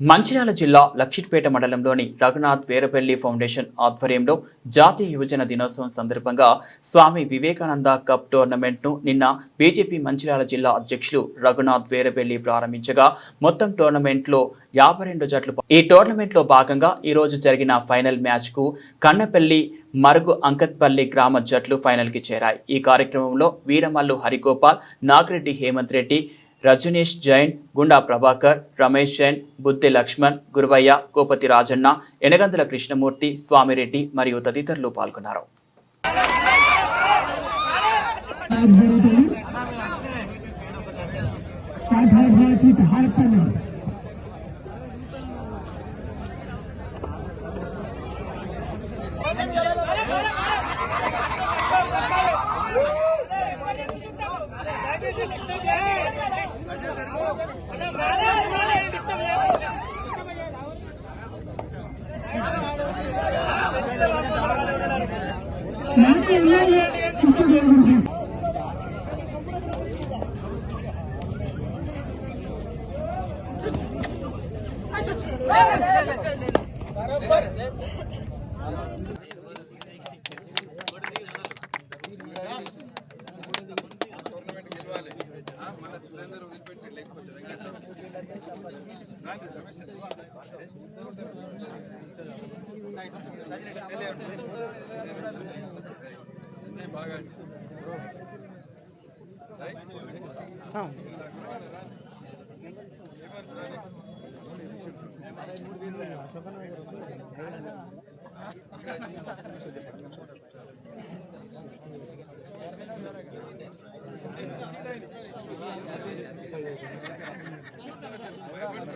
మంచిర్యాల జిల్లా లక్షిట్పేట మండలంలోని రఘునాథ్ వీరపల్లి ఫౌండేషన్ ఆధ్వర్యంలో జాతీయ యువజన దినోత్సవం సందర్భంగా స్వామి వివేకానంద కప్ టోర్నమెంట్ను నిన్న బీజేపీ మంచిర్యాల జిల్లా అధ్యక్షులు రఘునాథ్ వీరపల్లి ప్రారంభించగా మొత్తం టోర్నమెంట్లో యాభై రెండు జట్లు ఈ టోర్నమెంట్లో భాగంగా ఈరోజు జరిగిన ఫైనల్ మ్యాచ్కు కన్నపల్లి మరుగు అంకత్పల్లి గ్రామ జట్లు ఫైనల్కి చేరాయి. ఈ కార్యక్రమంలో వీరమల్లు హరిగోపాల్ నాగిరెడ్డి హేమంత్ రెడ్డి రజనీష్ జైన్ గుండా ప్రభాకర్ రమేష్ జైన్ బుద్ధి లక్ష్మణ్ గురువయ్య కోపతి రాజన్న ఎనగందల కృష్ణమూర్తి స్వామిరెడ్డి మరియు తదితరులు పాల్గొన్నారు બરોબર మన సురేందర్ వదిలిపెట్టి లేకపోతే బాగా మూడు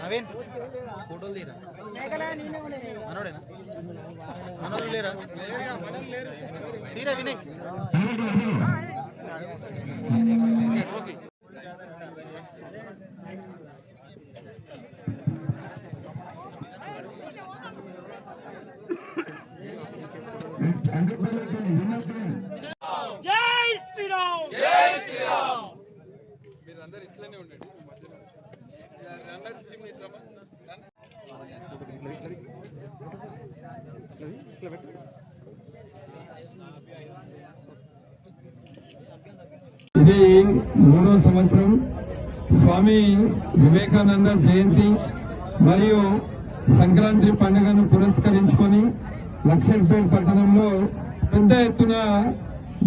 నవీన్ ఫోటోలు తీరా? మనోడేనా? మనోళ్ళు లేరా? తీరా వినయ్. జై శ్రీరామ్. మీరందరూ ఇట్లనే ఉండండి. మధ్యలో రన్నర్స్ టీమ్ ఇట్లా ఇది మూడో సంవత్సరం. స్వామి వివేకానంద జయంతి మరియు సంక్రాంతి పండుగను పురస్కరించుకొని లక్ష్మీపేట పట్టణంలో పెద్ద ఎత్తున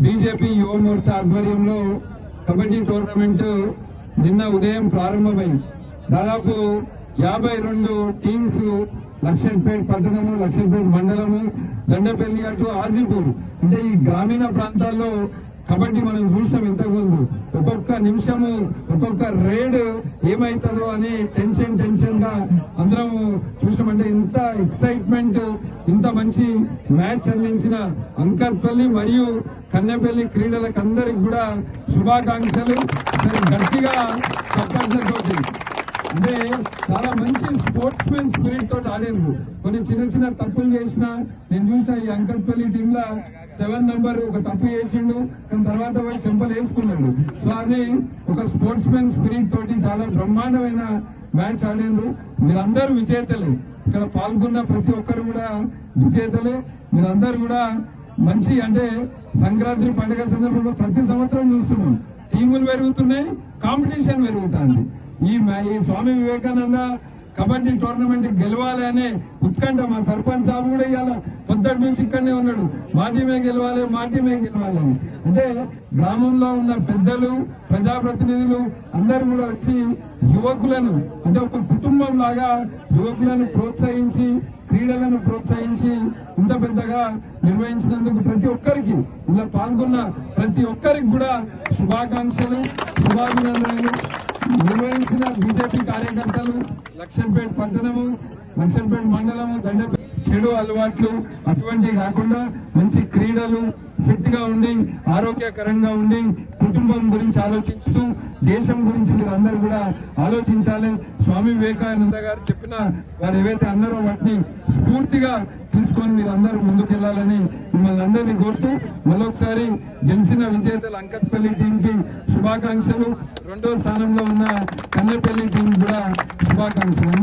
బీజేపీ యువ మోర్చా ఆధ్వర్యంలో కబడ్డీ టోర్నమెంట్ నిన్న ఉదయం ప్రారంభమైంది. దాదాపు యాభై రెండు టీమ్స్ లక్ష్మీపేట పట్టణము లక్ష్మీపేట మండలము దండపల్లి అటు ఆజిపూర్ అంటే ఈ గ్రామీణ ప్రాంతాల్లో కబడ్డీ మనం చూసాం ఇంతకుముందు ఒక్కొక్క నిమిషము ఒక్కొక్క రేడ్ ఏమైతుందో అని టెన్షన్ టెన్షన్గా అందరం చూసామంటే ఇంత ఎక్సైట్మెంట్ ఇంత మంచి మ్యాచ్ అందించిన అంకర్పల్లి మరియు కన్నెపల్లి క్రీడలకు అందరికి కూడా శుభాకాంక్షలు. గట్టిగా చెప్పాల్సిన అంటే చాలా మంచి స్పోర్ట్స్ మెన్ స్పిరిట్ తోటి ఆడేందుకు కొన్ని చిన్న చిన్న తప్పులు చేసిన నేను చూసిన ఈ అంకల్పల్లి టీమ్ లా సెవెన్ నెంబర్ ఒక తప్పు చేసిండు దాని తర్వాత పోయి సింపల్ వేసుకున్నాడు. సో అది ఒక స్పోర్ట్స్ మెన్ స్పిరిట్ తోటి చాలా బ్రహ్మాండమైన మ్యాచ్ ఆడేందు మీరందరూ విజేతలే. ఇక్కడ పాల్గొన్న ప్రతి ఒక్కరు కూడా విజేతలే. మీరందరూ కూడా మంచి అంటే సంక్రాంతి పండుగ సందర్భంలో ప్రతి సంవత్సరం చూస్తున్నాం. టీములు పెరుగుతున్నాయి కాంపిటీషన్ పెరుగుతుంది. ఈ ఈ స్వామి వివేకానంద కబడ్డీ టోర్నమెంట్ గెలవాలి అనే ఉత్కంఠ మా సర్పంచ్ సాబు కూడా ఇవాళ పొద్దుటి నుంచి ఇక్కడనే ఉన్నాడు. మా టీమే గెలవాలి మా టీమే గెలవాలి అని. అంటే గ్రామంలో ఉన్న పెద్దలు ప్రజాప్రతినిధులు అందరూ కూడా వచ్చి యువకులను అంటే ఒక కుటుంబం లాగా యువకులను ప్రోత్సహించి క్రీడలను ప్రోత్సహించి ఇంత పెద్దగా నిర్వహించినందుకు ప్రతి ఒక్కరికి ఇలా పాల్గొన్న ప్రతి ఒక్కరికి కూడా శుభాకాంక్షలు శుభాభినందనలు. నిర్వహించిన బీజేపీ కార్యకర్తలు లక్ష్మణపేట పట్టణము లక్ష్మణపేట మండలము దండపేట చెడు అలవాట్లు అటువంటివి కాకుండా మంచి క్రీడలు ఫిట్గా ఉండి ఆరోగ్యకరంగా ఉండి కుటుంబం గురించి ఆలోచిస్తూ దేశం గురించి మీరు అందరూ కూడా ఆలోచించాలి. స్వామి వివేకానంద గారు చెప్పిన వారు ఏవైతే అన్నారో వాటిని స్ఫూర్తిగా తీసుకొని మీరు అందరూ ముందుకెళ్ళాలని మిమ్మల్ని అందరినీ కోరుతూ మరొకసారి గెలిచిన విజేతల అంకత్పల్లి టీం కి శుభాకాంక్షలు. రెండో స్థానంలో ఉన్న కన్నెపల్లి టీం కూడా శుభాకాంక్షలు.